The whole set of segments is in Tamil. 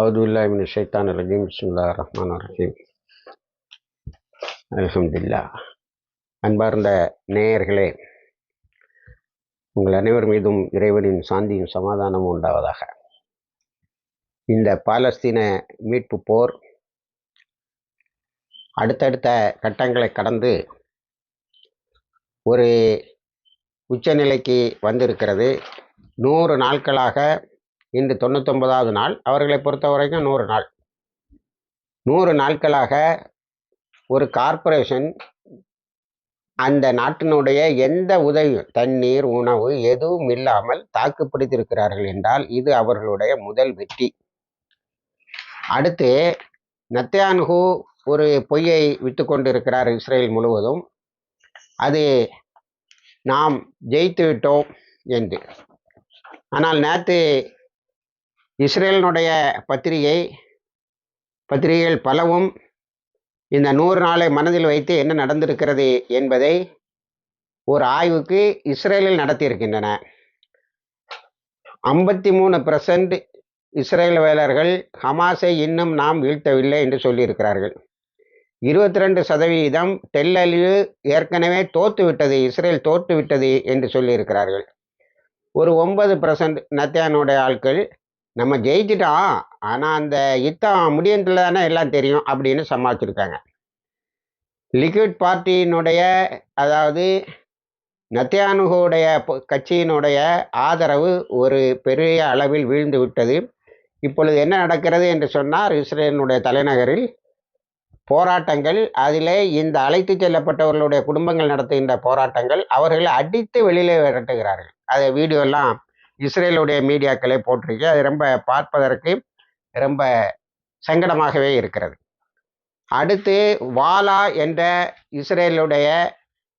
அவுதுல்லா மின் ஷைத்தான் ரஜீம் பிஸ்மில்லா ரஹ்மான் ரஹீம் அலமதுல்லா அன்பார்ந்த நேயர்களே உங்கள் அனைவர் மீதும் இறைவனின் சாந்தியும் சமாதானமும் உண்டாவதாக. இந்த பாலஸ்தீன மீட்பு போர் அடுத்தடுத்த கட்டங்களை கடந்து ஒரு உச்சநிலைக்கு வந்திருக்கிறது. நூறு நாட்களாக இன்று தொண்ணூத்தொன்பதாவது நாள். அவர்களை பொறுத்த வரைக்கும் நூறு நாள். நூறு நாட்களாக ஒரு கார்ப்பரேஷன் அந்த நாட்டினுடைய எந்த உதவியும் தண்ணீர் உணவு எதுவும் இல்லாமல் தாக்கு பிடித்திருக்கிறார்கள் என்றால் இது அவர்களுடைய முதல் வெற்றி. அடுத்து நத்தியான்ஹூ ஒரு பொய்யை விட்டு கொண்டிருக்கிறார் இஸ்ரேல் முழுவதும். அது நாம் ஜெயித்து விட்டோம் என்று. ஆனால் நேற்று இஸ்ரேலினுடைய பத்திரிகை பத்திரிகைகள் பலவும் இந்த நூறு நாளை மனதில் வைத்து என்ன நடந்திருக்கிறது என்பதை ஒரு ஆய்வுக்கு இஸ்ரேலில் நடத்தியிருக்கின்றன. ஐம்பத்தி மூணு பர்சன்ட் இஸ்ரேல் வேலர்கள் ஹமாஸை இன்னும் நாம் வீழ்த்தவில்லை என்று சொல்லியிருக்கிறார்கள். இருபத்தி ரெண்டு சதவீதம் டெல்லலிவு ஏற்கனவே தோற்றுவிட்டது இஸ்ரேல் தோற்றுவிட்டது என்று சொல்லியிருக்கிறார்கள். ஒரு ஒன்பது பர்சன்ட் நத்தியானுடைய ஆட்கள் நம்ம ஜெயிச்சிட்டோம். ஆனால் அந்த யுத்தம் முடியறதுல தானே எல்லாம் தெரியும் அப்படின்னு சமாளிச்சிருக்காங்க. லிக்விட் பார்ட்டியினுடைய அதாவது நத்தியானுகோடைய கட்சியினுடைய ஆதரவு ஒரு பெரிய அளவில் வீழ்ந்து விட்டது. இப்பொழுது என்ன நடக்கிறது என்று சொன்னார் இஸ்ரேலினுடைய தலைநகரில் போராட்டங்கள் அதிலே இந்த அழைத்து செல்லப்பட்டவர்களுடைய குடும்பங்கள் நடத்துகின்ற போராட்டங்கள் அவர்களை அடித்து வெளியிலே விரட்டுகிறார்கள். அதை வீடியோலாம் இஸ்ரேலுடைய மீடியாக்களே போட்டிருக்கு அது ரொம்ப பார்ப்பதற்கு ரொம்ப சங்கடமாகவே இருக்கிறது. அடுத்து வாலா என்ற இஸ்ரேலுடைய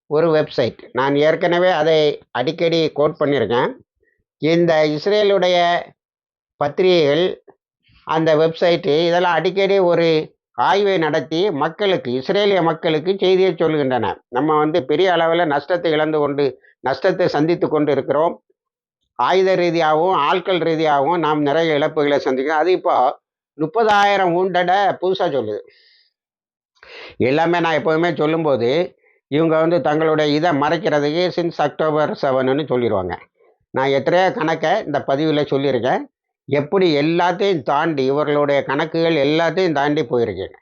ஒரு வெப்சைட். நான் ஏற்கனவே அதை அடிக்கடி கோட் பண்ணியிருக்கேன். இந்த இஸ்ரேலுடைய பத்திரிகைகள் அந்த வெப்சைட்டு இதெல்லாம் அடிக்கடி ஒரு ஆய்வை நடத்தி மக்களுக்கு இஸ்ரேலிய மக்களுக்கு செய்தியை சொல்கின்றன. நம்ம வந்து பெரிய அளவில் நஷ்டத்தை இழந்து கொண்டு நஷ்டத்தை சந்தித்து கொண்டு இருக்கிறோம். ஆயுத ரீதியாகவும் ஆட்கள் ரீதியாகவும் நாம் நிறைய இழப்புகளை சந்திக்கிறோம். அது இப்போ முப்பதாயிரம் ஊண்டடை புதுசாக சொல்லுது. எல்லாமே நான் எப்போதுமே சொல்லும்போது இவங்க வந்து தங்களுடைய இதை மறைக்கிறதுக்கு சின்ஸ் அக்டோபர் செவனுன்னு சொல்லிடுவாங்க. நான் எத்தனையோ கணக்கை இந்த பதிவில் சொல்லியிருக்கேன். எப்படி எல்லாத்தையும் தாண்டி இவர்களுடைய கணக்குகள் எல்லாத்தையும் தாண்டி போயிருக்கேன்.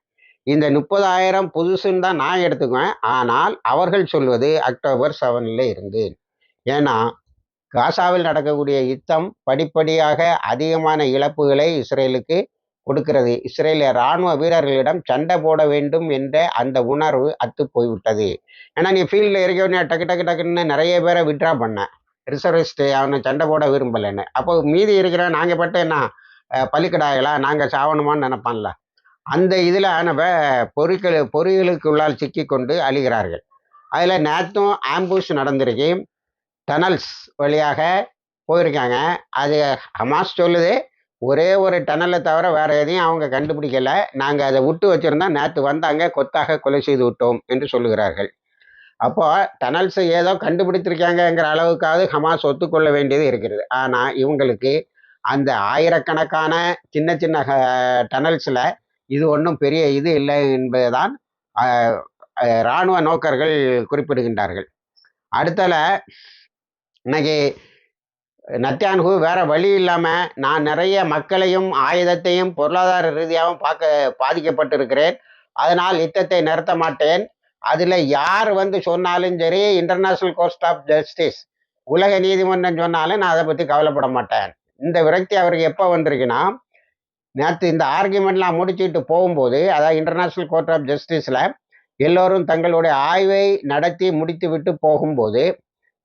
இந்த முப்பதாயிரம் புதுசுன்னு தான் நான் எடுத்துக்குவேன். ஆனால் அவர்கள் சொல்வது அக்டோபர் செவனில் இருந்து ஏன்னா காசாவில் நடக்கக்கூடிய யுத்தம் படிப்படியாக அதிகமான இழப்புகளை இஸ்ரேலுக்கு கொடுக்கிறது. இஸ்ரேலிய இராணுவ வீரர்களிடம் சண்டை போட வேண்டும் என்ற அந்த உணர்வு அத்து போய்விட்டது. ஏன்னா நீ ஃபீல்டில் இருக்க டக்கு டக்கு டக்குன்னு நிறைய பேரை விட்ரா பண்ண. ரிசர்விஸ்ட்டு அவனை சண்டை போட விரும்பலைன்னு. அப்போ மீதி இருக்கிற நாங்கள் பட்டு என்ன? பள்ளிக்கடாயலா நாங்கள் சாவணுமான்னு நினைப்பான்ல. அந்த இதில் ஆனவ பொறிகள் பொறிகளுக்குள்ளால் சிக்கி கொண்டு அழிகிறார்கள். அதில் நேற்றும் ஆம்பூஸ் நடந்திருக்கு. டனல்ஸ் வழியாக போயிருக்காங்க. அது ஹமாஸ் சொல்லுது ஒரே ஒரு டனலை தவிர வேறு எதையும் அவங்க கண்டுபிடிக்கலை. நாங்கள் அதை விட்டு வச்சுருந்தா நேற்று வந்தாங்க கொத்தாக கொலை செய்து விட்டோம் என்று சொல்லுகிறார்கள். அப்போது டனல்ஸ் ஏதோ கண்டுபிடித்திருக்காங்கங்கிற அளவுக்காவது ஹமாஸ் ஒத்துக்கொள்ள வேண்டியது இருக்கிறது. ஆனால் இவங்களுக்கு அந்த ஆயிரக்கணக்கான சின்ன சின்ன டனல்ஸில் இது ஒன்றும் பெரிய இது இல்லை என்பதுதான் இராணுவ நோக்கர்கள் குறிப்பிடுகின்றார்கள். அடுத்தல இன்னைக்கு நத்தியான்கு வேற வழி இல்லாமல் நான் நிறைய மக்களையும் ஆயுதத்தையும் பொருளாதார ரீதியாகவும் பார்க்க பாதிக்கப்பட்டிருக்கிறேன். அதனால் யுத்தத்தை நிறுத்த மாட்டேன். அதில் யார் வந்து சொன்னாலும் சரி இன்டர்நேஷ்னல் கோர்ட் ஆஃப் ஜஸ்டிஸ் உலக நீதிமன்றம் சொன்னாலும் நான் அதை பற்றி கவலைப்பட மாட்டேன். இந்த விரக்தி அவருக்கு எப்போ வந்திருக்குன்னா நேற்று இந்த ஆர்குமெண்ட்லாம் முடிச்சுட்டு போகும்போது அதாவது இன்டர்நேஷ்னல் கோர்ட் ஆஃப் ஜஸ்டிஸில் எல்லோரும் தங்களுடைய ஆய்வை நடத்தி முடித்து விட்டு போகும்போது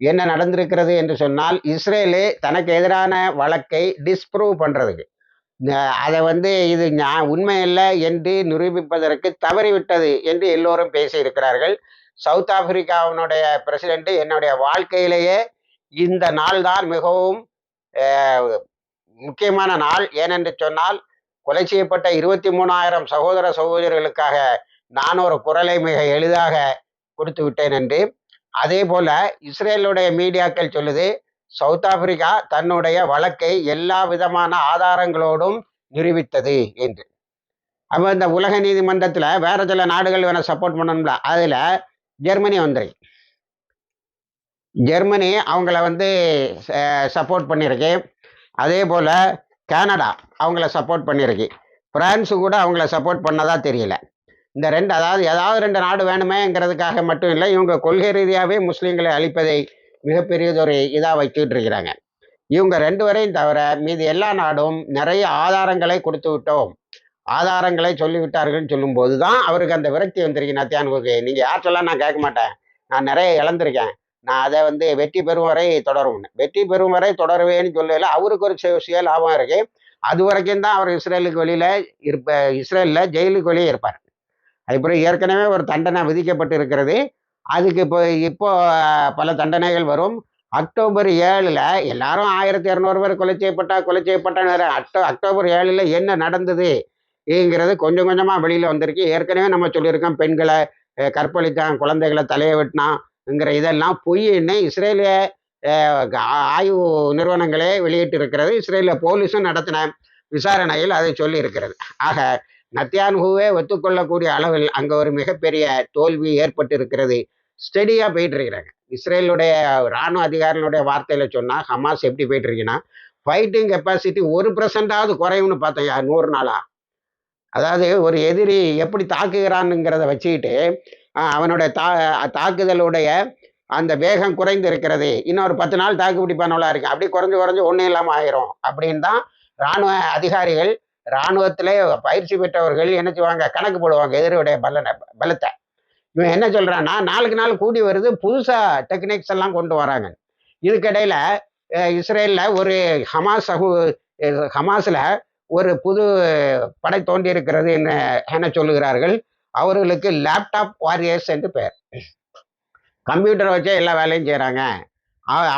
என்ன நடந்திருக்கிறது என்று சொன்னால் இஸ்ரேலு தனக்கு எதிரான வழக்கை டிஸ்ப்ரூவ் பண்ணுறதுக்கு அதை வந்து இது உண்மை இல்லை என்று நிரூபிப்பதற்கு தவறிவிட்டது என்று எல்லோரும் பேசியிருக்கிறார்கள். சவுத் ஆப்பிரிக்காவினுடைய பிரசிடென்ட் என்னுடைய வாழ்க்கையிலேயே இந்த நாள் தான் மிகவும் முக்கியமான நாள். ஏனென்று சொன்னால் கொலை செய்யப்பட்ட இருபத்தி மூணாயிரம் சகோதர சகோதரிகளுக்காக நான் ஒரு குரலை மிக எளிதாக கொடுத்து விட்டேன் என்று அதே போல இஸ்ரேலுடைய மீடியாக்கள் சொல்லுது சவுத் ஆப்பிரிக்கா தன்னுடைய வழக்கை எல்லா விதமான ஆதாரங்களோடும் நிரூபித்தது என்று. அப்போ இந்த உலக நீதிமன்றத்தில் வேற சில நாடுகள் வேணால் சப்போர்ட் பண்ணணும்ல அதில் ஜெர்மனி வந்துரு. ஜெர்மனி அவங்கள வந்து சப்போர்ட் பண்ணியிருக்கு அதே போல் கனடா அவங்கள சப்போர்ட் பண்ணியிருக்கு பிரான்ஸு கூட அவங்கள சப்போர்ட் பண்ணதாக தெரியல. இந்த ரெண்டு அதாவது ஏதாவது ரெண்டு நாடு வேணுமேங்கிறதுக்காக மட்டும் இல்லை இவங்க கொள்கை ரீதியாகவே முஸ்லீம்களை அழிப்பதை மிகப்பெரியதொரு இதாக வைத்துக்கிட்டு இருக்கிறாங்க. இவங்க ரெண்டு வரையும் தவிர மீது எல்லா நாடும் நிறைய ஆதாரங்களை கொடுத்து விட்டோம். ஆதாரங்களை சொல்லிவிட்டார்கள்னு சொல்லும்போது தான் அவருக்கு அந்த விரக்தி வந்திருக்கு. நத்தியானுக்கு நீங்கள் யார் சொல்ல நான் கேட்க மாட்டேன். நான் நிறைய இழந்திருக்கேன். நான் அதை வந்து வெற்றி பெறும் வரை தொடரும்னு வெற்றி பெறும் வரை தொடருவேன்னு சொல்லல அவருக்கு ஒரு சுய- லாபம் இருக்கு. அது வரைக்கும் தான் அவர் இஸ்ரேலுக்கு வெளியில் இருப்ப இஸ்ரேலில் ஜெயிலுக்கு வெளியே இருப்பார். அதுக்கப்புறம் ஏற்கனவே ஒரு தண்டனை விதிக்கப்பட்டு இருக்கிறது அதுக்கு இப்போ இப்போ பல தண்டனைகள் வரும். அக்டோபர் ஏழில் எல்லாரும் ஆயிரத்தி இரநூறு பேர் கொலை செய்யப்பட்டா கொலை செய்யப்பட்டான்னு அக்டோ அக்டோபர் ஏழில் என்ன நடந்தது? ஏங்கிறது கொஞ்சம் கொஞ்சமாக வெளியில் வந்திருக்கு. ஏற்கனவே நம்ம சொல்லியிருக்கோம் பெண்களை கற்பழித்தான் குழந்தைகளை தலையை வெட்டினாங்கிற இதெல்லாம் பொய்ன்னு இஸ்ரேலிய ஆய்வு நிறுவனங்களே வெளியிட்டு இருக்கிறது இஸ்ரேலிய போலீஸும் நடத்தின விசாரணையில் அதை சொல்லி இருக்கிறது ஆக நத்தியான்ஹூவே ஒத்துக்கொள்ளக்கூடிய அளவில் அங்கே ஒரு மிகப்பெரிய தோல்வி ஏற்பட்டு இருக்கிறது ஸ்டெடியாக போயிட்டு இருக்கிறாங்க இஸ்ரேலுடைய ராணுவ அதிகாரிகளுடைய வார்த்தையில் சொன்னால் ஹமாஸ் எப்படி போயிட்டு இருக்குன்னா ஃபைட்டிங் கெப்பாசிட்டி ஒரு பர்சன்டாவது குறையும்னு பார்த்தேன். நூறு நாளா? அதாவது ஒரு எதிரி எப்படி தாக்குகிறான்ங்கிறத வச்சுக்கிட்டு அவனுடைய தா தாக்குதலுடைய அந்த வேகம் குறைந்து இருக்கிறது இன்னொரு பத்து நாள் தாக்கு பிடிப்பானவளா இருக்கு. அப்படி குறைஞ்சு குறைஞ்சு ஒன்றும் இல்லாமல் ஆயிரும். அப்படின்னு தான் ராணுவ அதிகாரிகள் இராணுவத்திலே பயிற்சி பெற்றவர்கள் என்ன செய்வாங்க? கணக்கு போடுவாங்க எதிரியுடைய பலனை பலத்தை. இவன் என்ன சொல்கிறான்னா நாளுக்கு நாள் கூடி வருது புதுசாக டெக்னிக்ஸ் எல்லாம் கொண்டு வராங்க. இதுக்கிடையில் இஸ்ரேலில் ஒரு ஹமாஸ் சகு ஹமாஸில் ஒரு புது படை தோன்றி இருக்கிறது என்ன என சொல்லுகிறார்கள். அவர்களுக்கு லேப்டாப் வாரியர்ஸ் என்று பெயர். கம்ப்யூட்டரை வச்சே எல்லா வேலையும் செய்கிறாங்க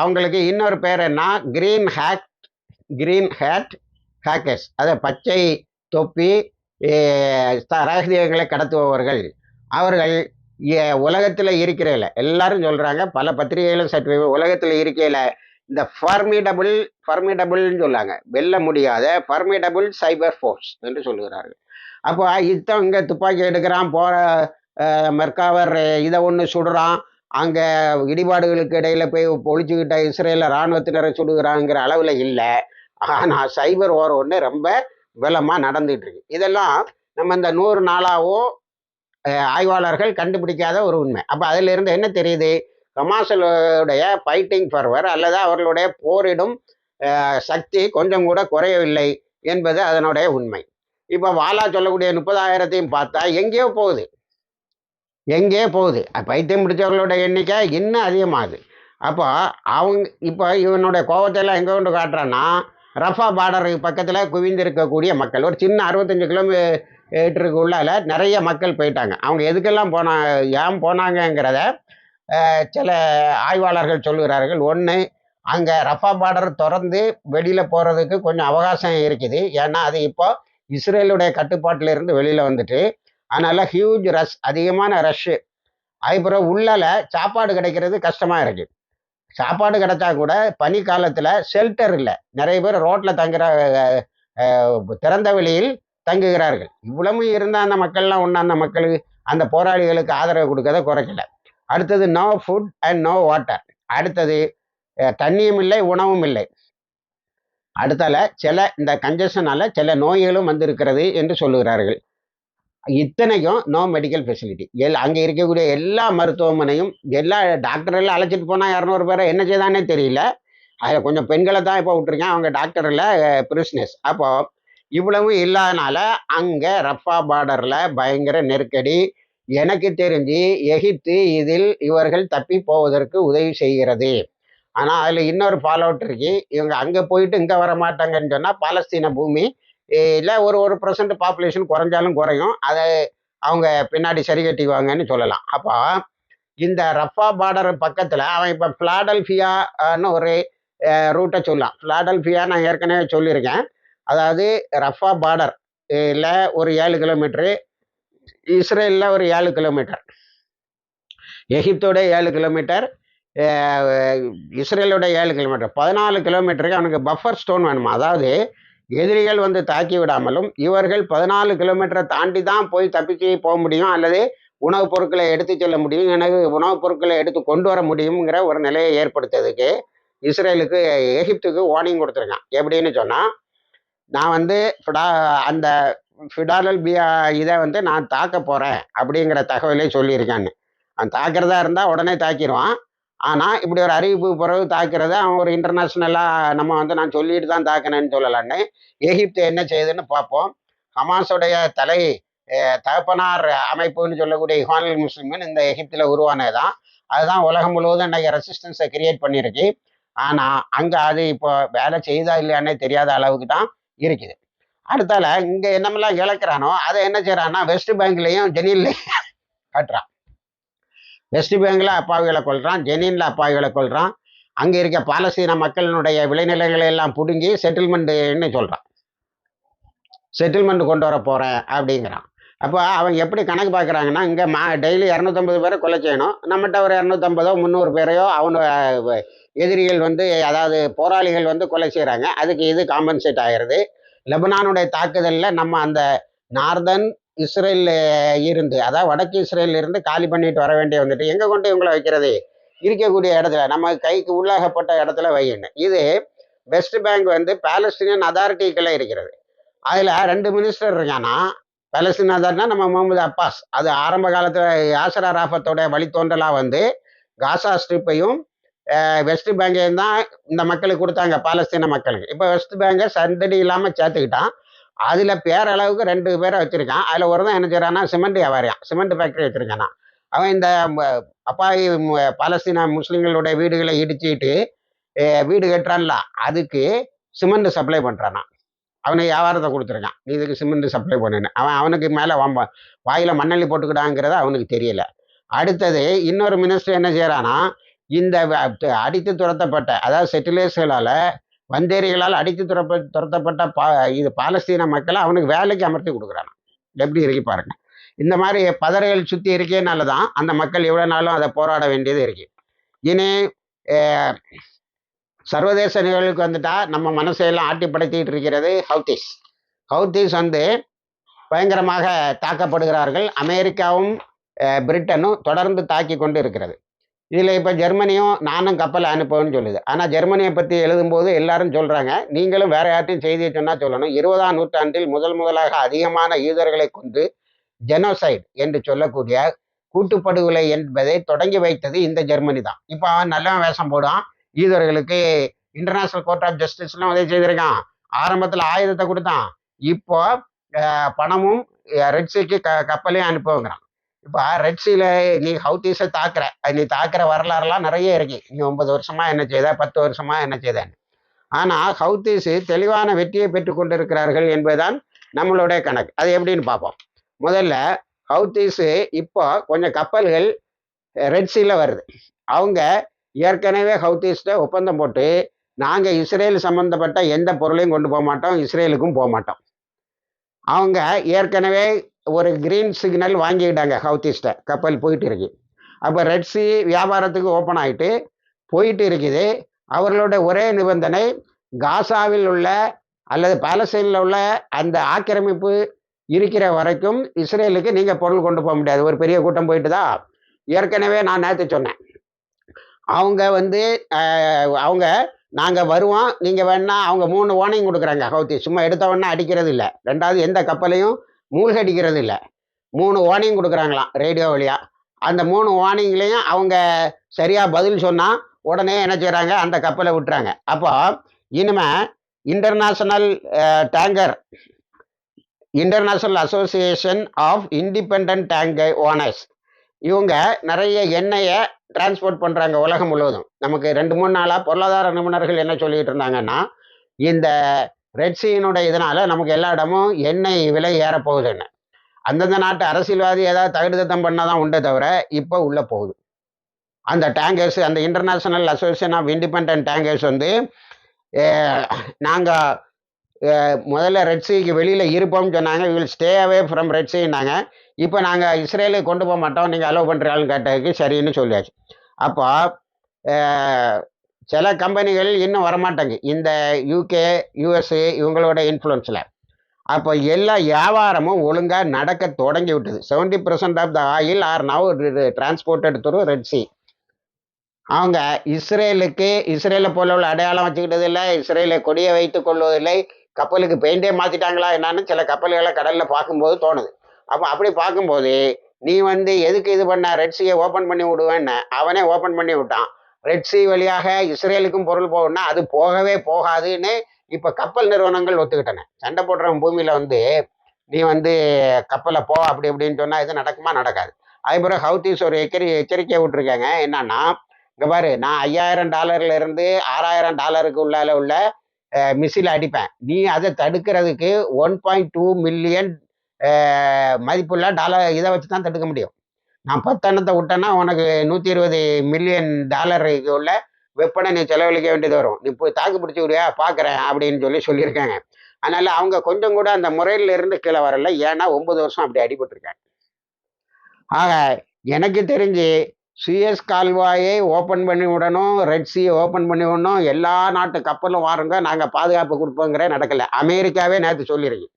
அவங்களுக்கு இன்னொரு பேர் என்ன? Green hack green hat hackers அதை பச்சை தொப்பி த- ரகசியங்களை கடத்துபவர்கள். அவர்கள் உலகத்தில் இருக்கிறதில்ல எல்லாரும் சொல்கிறாங்க பல பத்திரிகைகளும் சற்று உலகத்தில் இருக்கையில் இந்த ஃபர்மிடபுள் ஃபர்மிடபுள்னு சொல்லாங்க. வெல்ல முடியாத ஃபர்மிடபுள் சைபர் ஃபோர்ஸ் என்று சொல்லுகிறார்கள். அப்போ இத்தம் இங்கே துப்பாக்கி எடுக்கிறான் போகிற மெர்காவர் இதை ஒன்று சுடுறான் அங்கே இடிபாடுகளுக்கு இடையில் போய் ஒழிச்சுக்கிட்ட இஸ்ரேலில் இராணுவத்தினரை சுடுகிறாங்கிற அளவில் இல்லை. ஆனால் சைபர் ஓர் ஒன்று ரொம்ப பலமாக நடந்துகிட்டு இருக்கு இதெல்லாம் நம்ம இந்த நூறு நாளாகவும் ஆய்வாளர்கள் கண்டுபிடிக்காத ஒரு உண்மை. அப்போ அதிலிருந்து என்ன தெரியுது? ஹமாசலுடைய ஃபைட்டிங் ஃபர்வர் அல்லது அவர்களுடைய போரிடும் சக்தி கொஞ்சம் கூட குறையவில்லை என்பது அதனுடைய உண்மை. இப்போ வாலா சொல்லக்கூடிய முப்பதாயிரத்தையும் பார்த்தா எங்கேயோ போகுது. எங்கேயோ போகுது. பைத்தியம் பிடிச்சவர்களோட எண்ணிக்கை இன்னும் அதிகமாகுது. அப்போ அவங்க இப்போ இவனுடைய கோவத்தை எல்லாம் எங்கே கொண்டு காட்டுறான்னா ரஃபா பார்டருக்கு பக்கத்தில் குவிந்திருக்கக்கூடிய மக்கள். ஒரு சின்ன அறுபத்தஞ்சு கிலோமீட்டருக்கு உள்ளால நிறைய மக்கள் போயிட்டாங்க. அவங்க எதுக்கெல்லாம் போனா ஏன் போனாங்கங்கிறத சில ஆய்வாளர்கள் சொல்கிறார்கள் ஒன்று அங்கே ரஃபா பார்டர் திறந்து வெளியில் போகிறதுக்கு கொஞ்சம் அவகாசம் இருக்குது. ஏன்னா அது இப்போ இஸ்ரேலுடைய கட்டுப்பாட்டில் இருந்து வெளியில் வந்துட்டு அதனால் ஹியூஜ் ரஷ் அதிகமான ரஷ்ஷு அதுக்கப்புறம் உள்ளால சாப்பாடு கிடைக்கிறது கஷ்டமாக இருக்குது சாப்பாடு கிடைச்சா கூட பனி காலத்தில் ஷெல்டர் இல்லை. நிறைய பேர் ரோட்டில் தங்குற திறந்த வெளியில் தங்குகிறார்கள். இவ்வளவும் இருந்த அந்த மக்கள்லாம் ஒன்று அந்த மக்களுக்கு அந்த போராளிகளுக்கு ஆதரவு கொடுக்கறத குறைக்கல. அடுத்தது no food and no water அடுத்தது தண்ணியும் இல்லை உணவும் இல்லை. அடுத்தால சில இந்த கஞ்சஷனால சில நோய்களும் வந்திருக்கிறது என்று சொல்லுகிறார்கள். இத்தனைக்கும் நோ மெடிக்கல் ஃபெசிலிட்டி எல் அங்கே இருக்கக்கூடிய எல்லா மருத்துவமனையும் எல்லா டாக்டர் அழைச்சிட்டு போனால் இரநூறு பேரை என்ன செய்தானே தெரியல. அதில் கொஞ்சம் பெண்களை தான் இப்போ விட்டுருக்கேன். அவங்க டாக்டரில் பிரிஸ்னஸ் அப்போது இவ்வளவு இல்லாதனால அங்கே ரஃபா பார்டரில் பயங்கர நெருக்கடி. எனக்கு தெரிஞ்சு எகிப்து இதில் இவர்கள் தப்பி போவதற்கு உதவி செய்கிறது. ஆனால் அதில் இன்னொரு ஃபாலோட் இருக்கு. இவங்க அங்கே போயிட்டு இங்கே வர மாட்டாங்கன்னு சொன்னால் பாலஸ்தீன பூமி இல்லை ஒரு ஒரு பர்சன்ட் பாப்புலேஷன் குறைஞ்சாலும் குறையும். அதை அவங்க பின்னாடி சரி கட்டிக்குவாங்கன்னு சொல்லலாம். அப்போ இந்த ரஃபா பார்டர் பக்கத்தில் அவன் இப்போ ஃபிளாடல்ஃபியான்னு ஒரு ரூட்டை சொல்லலாம். ஃபிளாடல்ஃபியா நான் ஏற்கனவே சொல்லியிருக்கேன். அதாவது ரஃபா பார்டர் இல்லை ஒரு ஏழு கிலோமீட்ரு இஸ்ரேலில் ஒரு ஏழு கிலோமீட்டர் எகிப்தோட ஏழு கிலோமீட்டர் இஸ்ரேலோட ஏழு கிலோமீட்டர் பதினாலு கிலோமீட்டருக்கு அவனுக்கு பஃபர் ஸ்டோன் வேணுமா? அதாவது எதிரிகள் வந்து தாக்கி விடாமலும் இவர்கள் பதினாலு கிலோமீட்டரை தாண்டி தான் போய் தப்பிச்சு போக முடியும் அல்லது உணவுப் பொருட்களை எடுத்து செல்ல முடியும். எனக்கு உணவுப் பொருட்களை எடுத்து கொண்டு வர முடியுங்கிற ஒரு நிலையை ஏற்படுத்துறதுக்கு இஸ்ரேலுக்கு எகிப்துக்கு வார்னிங் கொடுத்துருக்கான். எப்படின்னு சொன்னால் நான் வந்து ஃபிடா அந்த ஃபிடாலல் பியா இதை வந்து நான் தாக்க போகிறேன் அப்படிங்கிற தகவலை சொல்லியிருக்கான்னு. அவன் தாக்கிறதா இருந்தால் உடனே தாக்கிடுவான் ஆனால் இப்படி ஒரு அறிவிப்பு பிறகு தாக்கிறத அவன் ஒரு இன்டர்நேஷ்னலாக நம்ம வந்து நான் சொல்லிட்டு தான் தாக்கினேன்னு சொல்லலான்னு. எகிப்து என்ன செய்யுதுன்னு பார்ப்போம். ஹமாஸுடைய தலை தகப்பனார் அமைப்புன்னு சொல்லக்கூடிய இஹானுல் முஸ்லிமின் இந்த எகிப்தில் உருவானது தான் அதுதான் உலகம் முழுவதும் இன்னைக்கு ரெசிஸ்டன்ஸை கிரியேட் பண்ணியிருக்கு ஆனால் அங்கே அது இப்போ வேலை செய்தா இல்லையானே தெரியாத அளவுக்கு தான் இருக்குது. அடுத்தால இங்கே என்னமெல்லாம் இழக்கிறானோ அதை என்ன செய்கிறான்னா வெஸ்ட் பேங்க்லேயும் ஜெனின்லையும் கட்டுறான். வெஸ்ட் பேங்கில் அப்பாவிகளை கொள்கிறான் ஜெனின்ல அப்பாவிகளை கொள்கிறான் அங்கே இருக்க பாலஸ்தீன மக்களினுடைய விளைநிலங்களை எல்லாம் பிடுங்கி செட்டில்மெண்ட்டுன்னு சொல்கிறான் செட்டில்மெண்ட் கொண்டு வர போகிறேன் அப்படிங்கிறான். அப்போ அவங்க எப்படி கணக்கு பார்க்குறாங்கன்னா இங்கே மா டெய்லி இரநூத்தம்பது பேரை கொலை செய்யணும். நம்மகிட்ட ஒரு இரநூத்தம்பதோ முந்நூறு பேரையோ அவனு எதிரிகள் வந்து அதாவது போராளிகள் வந்து கொலை செய்கிறாங்க அதுக்கு இது காம்பன்சேட் ஆகிறது லெபனானுடைய தாக்குதலில் நம்ம அந்த நார்தன் இஸ்ரேலில் இருந்து அதாவது வடக்கு இஸ்ரேலில் இருந்து காலி பண்ணிட்டு வர வேண்டிய வந்துட்டு எங்கே கொண்டு இவங்களை வைக்கிறது? இருக்கக்கூடிய இடத்துல நம்ம கைக்கு உள்ளாகப்பட்ட இடத்துல வையணும் இது வெஸ்ட் பேங்க் வந்து பாலஸ்தீனியன் அதாரிட்டிக்குள்ளே இருக்கிறது. அதில் ரெண்டு மினிஸ்டர் இருக்கானா? பாலஸ்தீன் அதாரினா நம்ம முகமது அப்பாஸ். அது ஆரம்ப காலத்தில் யாசர் ராஃபத்தோட வழித்தோன்றலாக வந்து காசா ஸ்ட்ரிப்பையும் வெஸ்ட் பேங்கையும் தான் இந்த மக்களுக்கு கொடுத்தாங்க பாலஸ்தீன மக்களுக்கு. இப்போ வெஸ்ட் பேங்கை சந்தடி இல்லாமல் சேர்த்துக்கிட்டான். அதில் பேரளவுக்கு ரெண்டு பேரை வச்சுருக்கான். அதில் ஒரு தான் என்ன செய்கிறான்னா சிமெண்ட் வியாபாரியான் சிமெண்ட் ஃபேக்ட்ரி வச்சுருக்கானா. அவன் இந்த அப்பாவி ம- முஸ்லீம்களுடைய வீடுகளை இடிச்சிட்டு வீடு கட்டுறான்ல அதுக்கு சிமெண்ட் சப்ளை பண்ணுறானா அவனை வியாபாரத்தை கொடுத்துருக்கான். நீ இதுக்கு சிமெண்ட் சப்ளை பண்ணுன்னு. அவன் அவனுக்கு மேலே வம்ப வாயில் மண்ணள்ளி போட்டுக்கிட்டாங்கிறத அவனுக்கு தெரியல. அடுத்தது இன்னொரு மினிஸ்டர் என்ன செய்கிறான்னா இந்த அடித்து துரத்தப்பட்ட அதாவது செட்டிலேஸ்களால் வந்தேரிகளால் அடித்து துரப்ப துரத்தப்பட்ட பா இது பாலஸ்தீன மக்களை அவனுக்கு வேலைக்கு அமர்த்தி கொடுக்குறான் எப்படி இருக்கு பாருங்க. இந்த மாதிரி பதறைகள் சுற்றி இருக்கேனால தான் அந்த மக்கள் எவ்வளோ நாளும் அதை போராட வேண்டியது இருக்கு. இனி சர்வதேச நிகழ்வுக்கு வந்துட்டா நம்ம மனசையெல்லாம் ஆட்டிப்படுத்திட்டு இருக்கிறது ஹவுத்திஸ் ஹவுத்திஸ் வந்து பயங்கரமாக தாக்கப்படுகிறார்கள். அமெரிக்காவும் பிரிட்டனும் தொடர்ந்து தாக்கி கொண்டு இருக்கிறது. இதில் இப்போ ஜெர்மனியும் நானும் கப்பல் அனுப்புவேன்னு சொல்லுது. ஆனால் ஜெர்மனியை பற்றி எழுதும்போது எல்லாரும் சொல்கிறாங்க நீங்களும் வேற யார்ட்டையும் செய்தியை சொன்னால் சொல்லணும். இருபதாம் நூற்றாண்டில் முதல் முதலாக அதிகமான யூதர்களை கொண்டு ஜெனோசைட் என்று சொல்லக்கூடிய கூட்டுப்படுகொலை என்பதை தொடங்கி வைத்தது இந்த ஜெர்மனி தான். இப்போ அவன் நல்லவன் வேஷம் போடுவான். யூதர்களுக்கு இன்டர்நேஷ்னல் கோர்ட் ஆஃப் ஜஸ்டிஸ்லாம் உதவி செய்திருக்கான். ஆரம்பத்தில் ஆயுதத்தை கொடுத்தான். இப்போ பணமும் ரெட்சிக்கு க கப்பலையும் அனுப்புவங்கிறான். இப்போ ரெட்சியில் நீ ஹவுத்தீஸை தாக்குற. அது நீ தாக்குற வரலாறுலாம் நிறைய இருக்கு. நீ ஒன்பது வருஷமா என்ன செய்த? பத்து வருஷமா என்ன செய்தேன்னு. ஆனால் ஹவுத்தீஸு தெளிவான வெற்றியை பெற்று கொண்டிருக்கிறார்கள் என்பதுதான் நம்மளுடைய கணக்கு. அது எப்படின்னு பார்ப்போம். முதல்ல ஹவுத்தீஸு இப்போ கொஞ்சம் கப்பல்கள் ரெட்சியில் வருது. அவங்க ஏற்கனவே ஹவுத்தீஸ்ட ஒப்பந்தம் போட்டு நாங்கள் இஸ்ரேல் சம்மந்தப்பட்ட எந்த பொருளையும் கொண்டு போக மாட்டோம் இஸ்ரேலுக்கும் போக மாட்டோம். அவங்க ஏற்கனவே ஒரு கிரீன் சிக்னல் வாங்கிக்கிட்டாங்க ஹவுத்தீஸ்ட கப்பல் போயிட்டு இருக்கு. அப்போ ரெட்சி வியாபாரத்துக்கு ஓப்பன் ஆகிட்டு போயிட்டு இருக்குது. அவர்களோட ஒரே நிபந்தனை காசாவில் உள்ள அல்லது பாலஸ்தீனில் உள்ள அந்த ஆக்கிரமிப்பு இருக்கிற வரைக்கும் இஸ்ரேலுக்கு நீங்கள் பொருள் கொண்டு போக முடியாது. ஒரு பெரிய கூட்டம் போயிட்டு தான் ஏற்கனவே நான் நேற்று சொன்னேன். அவங்க வந்து அவங்க நாங்கள் வருவோம் நீங்கள் வேணால் அவங்க மூணு வார்னிங் கொடுக்குறாங்க ஹவுத்தி சும்மா எடுத்த உடனே அடிக்கிறது இல்லை ரெண்டாவது எந்த கப்பலையும் மூழ்கடிக்கிறது இல்லை மூணு வார்னிங் கொடுக்குறாங்களாம் ரேடியோ வழியாக அந்த மூணு வார்னிங்லேயும் அவங்க சரியாக பதில் சொன்னால் உடனே என்ன செய்கிறாங்க அந்த கப்பலை விட்டுறாங்க. அப்போ இனிமே international tanker international association of independent tanker owners இவங்க நிறைய எண்ணெயை டிரான்ஸ்போர்ட் பண்ணுறாங்க உலகம் முழுவதும். நமக்கு ரெண்டு மூணு நாளாக பொருளாதார நிபுணர்கள் என்ன சொல்லிட்டு இருந்தாங்கன்னா இந்த ரெட்சியினுடைய இதனால் நமக்கு எல்லா இடமும் எண்ணெய் விலை ஏறப்போகுதுன்னு அந்தந்த நாட்டு அரசியல்வாதி ஏதாவது தகுதித்தம் பண்ணால் தான் உண்டே தவிர இப்போ உள்ளே போகுது. அந்த டேங்கர்ஸ் அந்த international association of independent tankers வந்து நாங்கள் முதல்ல ரெட்சிக்கு வெளியில் இருப்போம்னு சொன்னாங்க. வில் ஸ்டே அவே ஃப்ரம் ரெட்சின்னாங்க இப்போ நாங்கள் இஸ்ரேலுக்கு கொண்டு போக மாட்டோம். நீங்கள் அலோவ் பண்ணுறாங்கன்னு கேட்டதுக்கு சரின்னு சொல்லியாச்சு. அப்போ சில கம்பெனிகள் இன்னும் வரமாட்டாங்க இந்த யூகே யூஎஸ்ஏ இவங்களோட இன்ஃப்ளூயன்ஸில் அப்போ எல்லா வியாபாரமும் ஒழுங்காக நடக்க தொடங்கி விட்டது. Seventy percent of the oil are now transported through red sea அவங்க இஸ்ரேலுக்கு இஸ்ரேலை போல உள்ள அடையாளம் வச்சுக்கிட்டது இல்லை இஸ்ரேலை கொடியை வைத்து கொள்வதில்லை கப்பலுக்கு பெயிண்டே மாற்றிட்டாங்களா என்னன்னு சில கப்பல்களை கடலில் பார்க்கும்போது தோணுது. அப்போ அப்படி பார்க்கும்போது நீ வந்து எதுக்கு இது பண்ண? ரெட் ஓப்பன் பண்ணி விடுவேன்னு அவனே ஓப்பன் பண்ணி விட்டான். ரெட் வழியாக இஸ்ரேலுக்கும் பொருள் போகணும்னா அது போகவே போகாதுன்னு இப்போ கப்பல் நிறுவனங்கள் ஒத்துக்கிட்டன. சண்டை போடுறவன் பூமியில் வந்து நீ வந்து கப்பலை போ அப்படி இப்படின்னு சொன்னால் இது நடக்குமா? நடக்காது. அதே பிறகு ஹவுத்தீஸ் ஒரு எச்சரி எச்சரிக்கையை விட்டுருக்காங்க. என்னன்னா இங்கே பாரு நான் ஐயாயிரம் டாலர்ல இருந்து ஆறாயிரம் டாலருக்கு உள்ளால உள்ள மிசில் அடிப்பேன். நீ அதை தடுக்கிறதுக்கு ஒன் பாயிண்ட் டூ மில்லியன் மதிப்புள்ள டாலர் இதை வச்சு தான் தடுக்க முடியும். நான் பத்தெண்ணத்தை விட்டேன்னா உனக்கு நூற்றி இருபது மில்லியன் டாலருக்கு உள்ள வெப்பனை நீ செலவழிக்க வேண்டியது வரும். நீ போய் தாக்கு பிடிச்சி விடுவியா பார்க்குறேன் அப்படின்னு சொல்லி சொல்லியிருக்காங்க. அதனால் அவங்க கொஞ்சம் கூட அந்த முறையில இருந்து கீழே வரல. ஏன்னா ஒன்பது வருஷம் அப்படி அடிபட்டிருக்காங்க. ஆக எனக்கு தெரிஞ்சு சுயஸ் கால்வாயை ஓப்பன் பண்ணி விடணும் ரெட் சி ஓப்பன் பண்ணி விடணும் எல்லா நாட்டு கப்பலும் வாருங்க நாங்கள் பாதுகாப்பு கொடுப்போங்கிற நடக்கலை. அமெரிக்காவே நேற்று சொல்லியிருக்கு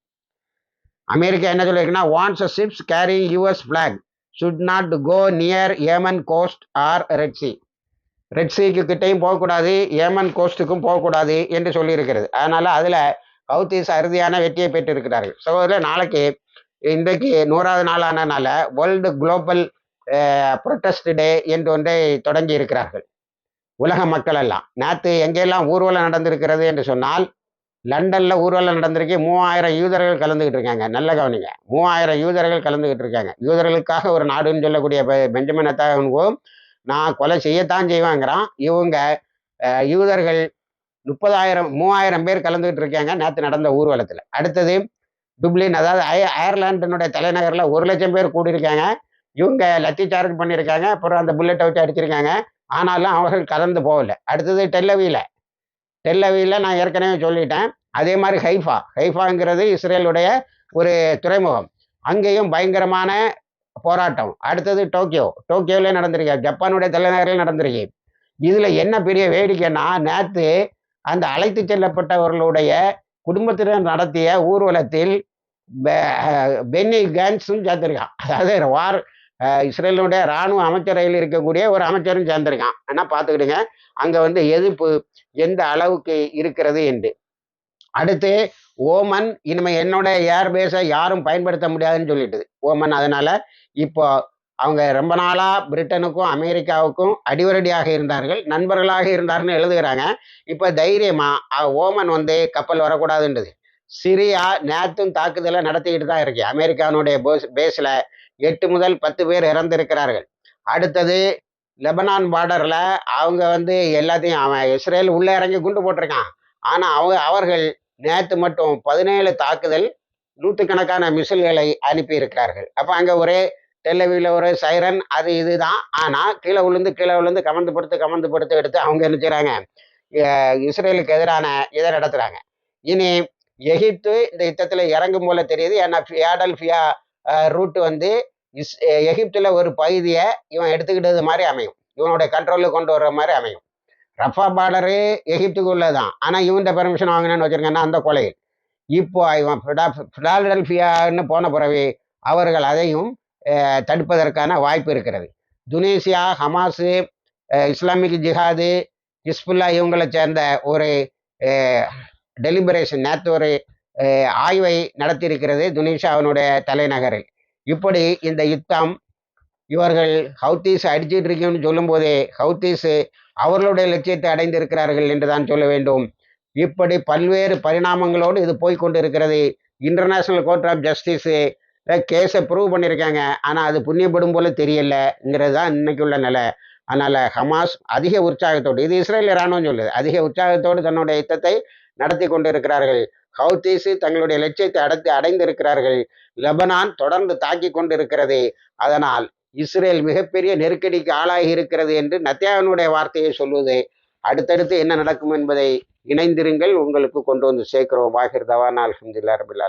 அமெரிக்கா என்ன சொல்லியிருக்குன்னா warns ships carrying US flag should not go near Yemen coast or red sea red சீக்கு கிட்டையும் போகக்கூடாது ஏமன் கோஸ்ட்டுக்கும் போகக்கூடாது என்று சொல்லியிருக்கிறது. அதனால் அதில் ஹவுத்தீஸ் அறுதியான வெற்றியை பெற்றிருக்கிறார்கள். சகோதரர் நாளைக்கு இன்றைக்கு நூறாவது நாளானனால வேர்ல்டு குளோபல் ப்ரொட்டஸ்ட் டே என்று ஒன்றை தொடங்கி இருக்கிறார்கள் உலக மக்கள் எல்லாம். நேற்று எங்கெல்லாம் ஊர்வலம் நடந்திருக்கிறது என்று சொன்னால் லண்டனில் ஊர்வலம் நடந்திருக்கே. மூவாயிரம் யூதர்கள் கலந்துக்கிட்டு இருக்காங்க. நல்ல கவனிங்க. மூவாயிரம் யூதர்கள் கலந்துக்கிட்டு இருக்காங்க. யூதர்களுக்காக ஒரு நாடுன்னு சொல்லக்கூடிய பெஞ்சமின் நெத்தானுவும் நான் கொலை செய்யத்தான் செய்வாங்கிறான். இவங்க யூதர்கள் முப்பதாயிரம் மூவாயிரம் பேர் கலந்துக்கிட்டு இருக்காங்க. நேற்று நடந்த ஊர்வலத்தில். அடுத்தது துப்ளின் அதாவது அய அயர்லாண்டினுடைய தலைநகரில் ஒரு லட்சம் பேர் கூடியிருக்காங்க. இவங்க லத்தி சார்ஜ் பண்ணியிருக்காங்க. அப்புறம் அந்த புல்லட்டை வச்சு அடிச்சிருக்காங்க. ஆனாலும் அவர்கள் கலந்து போகலை. அடுத்தது டெல்லவியில் டெல்லவியில் நான் ஏற்கனவே சொல்லிட்டேன். அதே மாதிரி ஹைஃபா. ஹைஃபாங்கிறது இஸ்ரேலுடைய ஒரு துறைமுகம். அங்கேயும் பயங்கரமான போராட்டம். அடுத்தது டோக்கியோ. டோக்கியோவிலே நடந்திருக்கு. ஜப்பானுடைய தலைநகரில் நடந்திருக்கு. இதில் என்ன பெரிய வேடிக்கைன்னா நேற்று அந்த அழைத்து செல்லப்பட்டவர்களுடைய குடும்பத்தினர் நடத்திய ஊர்வலத்தில் பென்னி கேன்ஸும் சேர்த்துருக்கான் அதாவது வார் இஸ்ரேலுடைய இராணுவ அமைச்சரையில் இருக்கக்கூடிய ஒரு அமைச்சரும் சேர்ந்திருக்கான். ஆனால் பார்த்துக்கிடுங்க. அங்கே வந்து எதிர்ப்பு எந்த அளவுக்கு இருக்கிறது என்று. அடுத்து ஓமன் இனிமே என்னோட ஏர்பேஸை யாரும் பயன்படுத்த முடியாதுன்னு சொல்லிட்டுது. ஓமன் அதனால இப்போ அவங்க ரொம்ப நாளாக பிரிட்டனுக்கும் அமெரிக்காவுக்கும் அடிவரடியாக இருந்தார்கள் நண்பர்களாக இருந்தார்னு எழுதுகிறாங்க. இப்போ தைரியமாக ஓமன் வந்து கப்பல் வரக்கூடாதுன்றது. சிரியா நேற்றும் தாக்குதலை நடத்திக்கிட்டு தான் இருக்கு. அமெரிக்கானுடைய பேஸ் பேஸில் எட்டு முதல் பத்து பேர் இறந்திருக்கிறார்கள். அடுத்தது லெபனான் பார்டரில் அவங்க வந்து எல்லாத்தையும் அவன் இஸ்ரேல் உள்ளே இறங்கி குண்டு போட்டிருக்கான். ஆனால் அவங்க அவர்கள் நேற்று மட்டும் பதினேழு தாக்குதல் நூற்றுக்கணக்கான மிசில்களை அனுப்பி இருக்கிறார்கள் அப்போ அங்கே ஒரே டெல்லவியில் ஒரு சைரன் அது இதுதான். ஆனால் கீழே விழுந்து கீழே விழுந்து கமந்து படுத்து கமந்து படுத்து எடுத்து அவங்க என்ன செய்கிறாங்க இஸ்ரேலுக்கு எதிரான இதை நடத்துகிறாங்க இனி எகிப்து இந்த யுத்தத்தில் இறங்கும் போல தெரியுது. ஏன்னா ஃபியாடல்ஃபியா ரூட் வந்து இஸ் எகிப்தில் ஒரு பகுதியை இவன் எடுத்துக்கிட்டது மாதிரி அமையும். இவனுடைய கண்ட்ரோலில் கொண்டு வர்ற மாதிரி அமையும். ரஃபா பார்டரு எகிப்துக்குள்ளே தான் ஆனால் இவன்ட பெர்மிஷன் வாங்கினேன்னு வச்சுருக்கேன்னா அந்த கொலையில். இப்போ இவன் ஃபிலாடல்ஃபியான்னு போன பிறகு அவர்கள் அதையும் தடுப்பதற்கான வாய்ப்பு இருக்கிறது. Tunisia Hamas Islamic Jihad Hezbollah இவங்களை சேர்ந்த ஒரு டெலிபரேஷன் நேற்று ஒரு ஆய்வை நடத்தியிருக்கிறது துனேஷியா அவனுடைய தலைநகரில். இப்படி இந்த யுத்தம் இவர்கள் ஹவுத்தீஸ் அடிச்சிட்டு இருக்கீங்கன்னு சொல்லும்போதே ஹவுத்தீஸ் அவர்களுடைய லட்சியத்தை அடைந்திருக்கிறார்கள் என்று தான் சொல்ல வேண்டும். இப்படி பல்வேறு பரிணாமங்களோடு இது போய்கொண்டு இருக்கிறது இன்டர்நேஷ்னல் கோர்ட் ஆஃப் ஜஸ்டிஸு கேஸை ப்ரூவ் பண்ணியிருக்காங்க. ஆனால் அது புண்ணியப்படும் போல தெரியலைங்கிறது தான் இன்னைக்கு உள்ள நிலை. அதனால் ஹமாஸ் அதிக உற்சாகத்தோடு இது இஸ்ரேல் இராணுவம் சொல்லுது அதிக உற்சாகத்தோடு தன்னுடைய யுத்தத்தை நடத்தி கொண்டு இருக்கிறார்கள் ஹவுத்தீஸு தங்களுடைய லட்சியத்தை அடைத்து அடைந்திருக்கிறார்கள். லெபனான் தொடர்ந்து தாக்கி கொண்டிருக்கிறது. அதனால் இஸ்ரேல் மிகப்பெரிய நெருக்கடிக்கு ஆளாகி இருக்கிறது என்று நத்தியாவினுடைய வார்த்தையை சொல்வது. அடுத்தடுத்து என்ன நடக்கும் என்பதை இணைந்திருங்கள். உங்களுக்கு கொண்டு வந்து சேர்க்கிறோம். வாகிர் தவானா அலமதுல்லா ரபில்